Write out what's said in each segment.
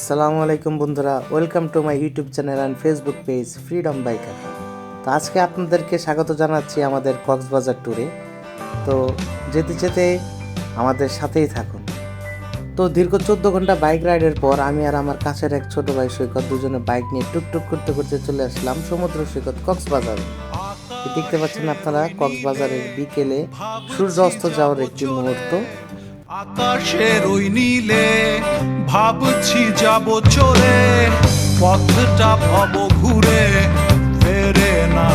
আসসালামু আলাইকুম বন্ধুরা welcome to my YouTube channel and Facebook page Freedom Biker তো আজকে আপনাদেরকে স্বাগত জানাচ্ছি আমাদের কক্সবাজার ট্যুরে তো যেতে যেতে আমাদের সাথেই থাকুন। তো দীর্ঘ চোদ্দ ঘণ্টা বাইক রাইডের পর আমি আর আমার কাছের এক ছোট ভাই সৈকত দুজনে বাইক নিয়ে টুকটুক করতে করতে চলে আসলাম সমুদ্র সৈকত কক্সবাজারে। দেখতে পাচ্ছেন আপনারা, কক্সবাজারের বিকেলে সূর্য অস্ত যাওয়ার একটি মুহূর্ত। আকাশের ওই নীলে ভাবছি যাব চলে পথটা ভব ঘুরে ফেরে না।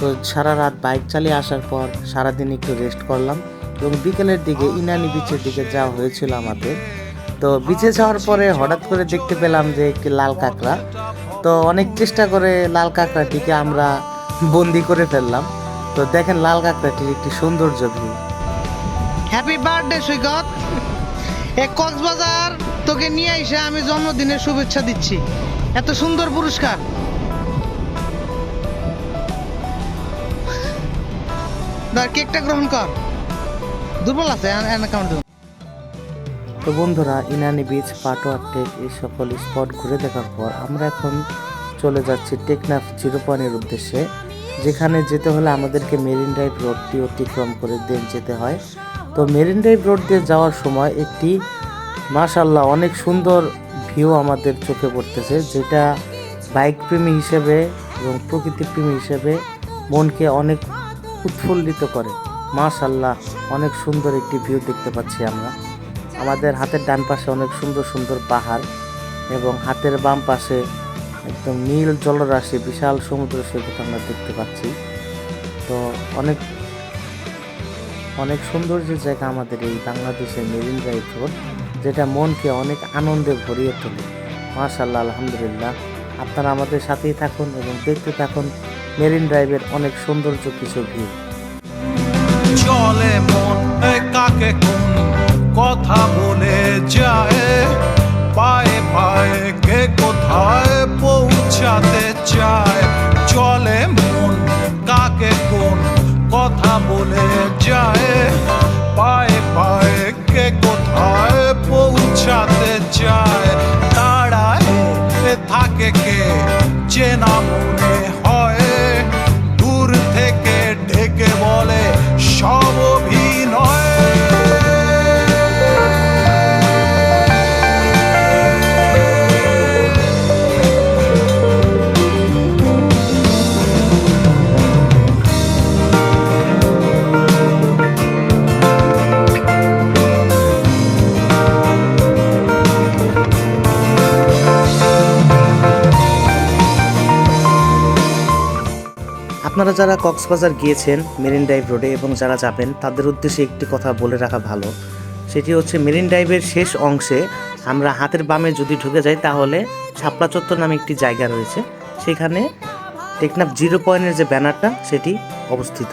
তো সারা রাত বাইক চালিয়ে আসার পর সারাদিন একটু রেস্ট করলাম এবং বিকেলের দিকে ইনানি বিচের দিকে যাওয়া হয়েছিল আমাদের। তো বিচে যাওয়ার পরে হঠাৎ করে দেখতে পেলাম যে একটি লাল কাঁকড়া। তো অনেক চেষ্টা করে লাল কাঁকড়াটিকে আমরা বন্দি করে ফেললাম। তো দেখেন লাল কাঁকড়াটির একটি সৌন্দর্য ভিউ। হ্যাপি বার্থডে সৈকত। এক কক্সবাজার তোকে নিয়ে এসে আমি জন্মদিনের শুভেচ্ছা দিচ্ছি। এত সুন্দর পুরস্কার। কেকটা গ্রহণ কর। দুর্বল আছে তো বন্ধুরা, ইনানি বিচ পাটোয়ার টেক, এই সকল স্পট ঘুরে দেখার পর আমরা এখন চলে যাচ্ছি টেকনাফ জিরো উদ্দেশ্যে। যেখানে যেতে হলে আমাদেরকে মেরিন ড্রাইভ রোডটি অতিক্রম করে দেন যেতে হয়। তো মেরিন ড্রাইভ রোড দিয়ে যাওয়ার সময় একটি মাশাল্লাহ অনেক সুন্দর ভিউ আমাদের চোখে পড়তেছে, যেটা বাইক প্রেমী হিসেবে এবং প্রকৃতি প্রেমী হিসেবে মনকে অনেক উৎফুল্লিত করে। মাশাল্লাহ অনেক সুন্দর একটি ভিউ দেখতে পাচ্ছি আমরা। আমাদের হাতের ডান পাশে অনেক সুন্দর সুন্দর পাহাড় এবং হাতের বাম পাশে একদম নীল জলরাশি, বিশাল সমুদ্র সৈকত আমরা দেখতে পাচ্ছি। তো অনেক অনেক সৌন্দর্যের জায়গা আমাদের এই বাংলাদেশের মেরিন ড্রাইভ রোড, যেটা মনকে অনেক আনন্দে ভরিয়ে তোলে। মাশাল্লাহ আলহামদুলিল্লাহ। আপনারা আমাদের সাথেই থাকুন এবং দেখতে থাকুন মেরিন ড্রাইভের অনেক সৌন্দর্য কিছু ভিউ। চলে মন কাকে কোন কথা বলে যায়? পায়ে পায়ে কে কোথায় পৌঁছাতে চায়? চলে মন কাকে কোন কথা বলে চায় দাঁড়ায় থাকে কে চেনা মনে হয়। দূর থেকে ডেকে বলে সব আপনারা যারা কক্সবাজার গিয়েছেন মেরিন ড্রাইভ রোডে এবং যারা যাবেন, তাদের উদ্দেশ্যে একটি কথা বলে রাখা ভালো। সেটি হচ্ছে মেরিন ড্রাইভের শেষ অংশে আমরা হাতের বামে যদি ঢুকে যাই, তাহলে শাপলা চত্বর নামে একটি জায়গা রয়েছে। সেখানে টেকনাফ জিরো পয়েন্টের যে ব্যানারটা, সেটি অবস্থিত।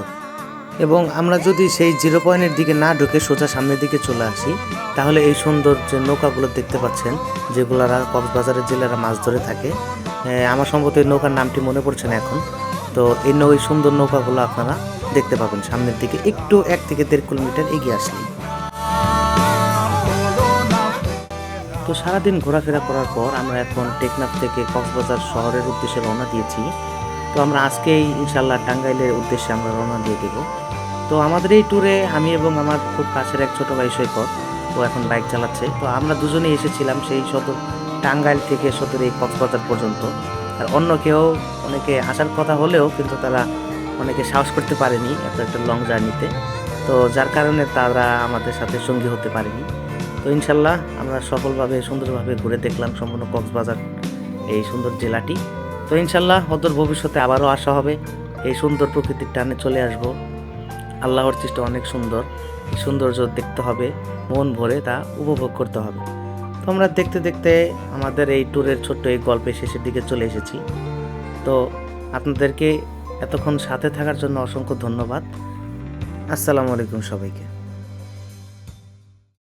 এবং আমরা যদি সেই জিরো পয়েন্টের দিকে না ঢুকে সোজা সামনের দিকে চলে আসি, তাহলে এই সুন্দর যে নৌকাগুলো দেখতে পাচ্ছেন, যেগুলারা কক্সবাজারের জেলারা মাছ ধরে থাকে। আমার সম্ভবত এই নৌকার নামটি মনে পড়ছে না এখন। তো এই নৌ সুন্দর নৌকাগুলো আপনারা দেখতে পাবেন সামনের দিকে। একটু এক থেকে দেড় কিলোমিটার এগিয়ে আসলেই। তো সারাদিন ঘোরাফেরা করার পর আমরা এখন টেকনাফ থেকে কক্সবাজার শহরের উদ্দেশ্যে রওনা দিয়েছি। তো আমরা আজকেই ইনশাল্লাহ টাঙ্গাইলের উদ্দেশ্যে আমরা রওনা দিয়ে দেব। তো আমাদের এই ট্যুরে আমি এবং আমার খুব কাছের এক ছোট ভাই সৈকত, ও এখন বাইক চালাচ্ছে। তো আমরা দুজনেই এসেছিলাম সেই সদর টাঙ্গাইল থেকে সদর এই কক্সবাজার পর্যন্ত। আর অন্য কেউ অনেকে আসার কথা হলেও কিন্তু তারা অনেকে সাহস করতে পারেনি এত একটা লং জার্নিতে তো যার কারণে তারা আমাদের সাথে সঙ্গী হতে পারেনি। তো ইনশাল্লাহ আমরা সফলভাবে, সুন্দরভাবে ঘুরে দেখলাম সম্পূর্ণ কক্সবাজার, এই সুন্দর জেলাটি। তো ইনশাল্লাহ অদূর ভবিষ্যতে আবারও আসা হবে। এই সুন্দর প্রকৃতির টানে চলে আসব। আল্লাহর সৃষ্টি অনেক সুন্দর। সৌন্দর্য দেখতে হবে, মন ভরে তা উপভোগ করতে হবে। তো আমরা দেখতে দেখতে আমাদের এই ট্যুরের ছোট্ট এই গল্পের শেষের দিকে চলে এসেছি। তো আপনাদেরকে এতক্ষণ সাথে থাকার জন্য অসংখ্য ধন্যবাদ। আসসালামু আলাইকুম সবাইকে।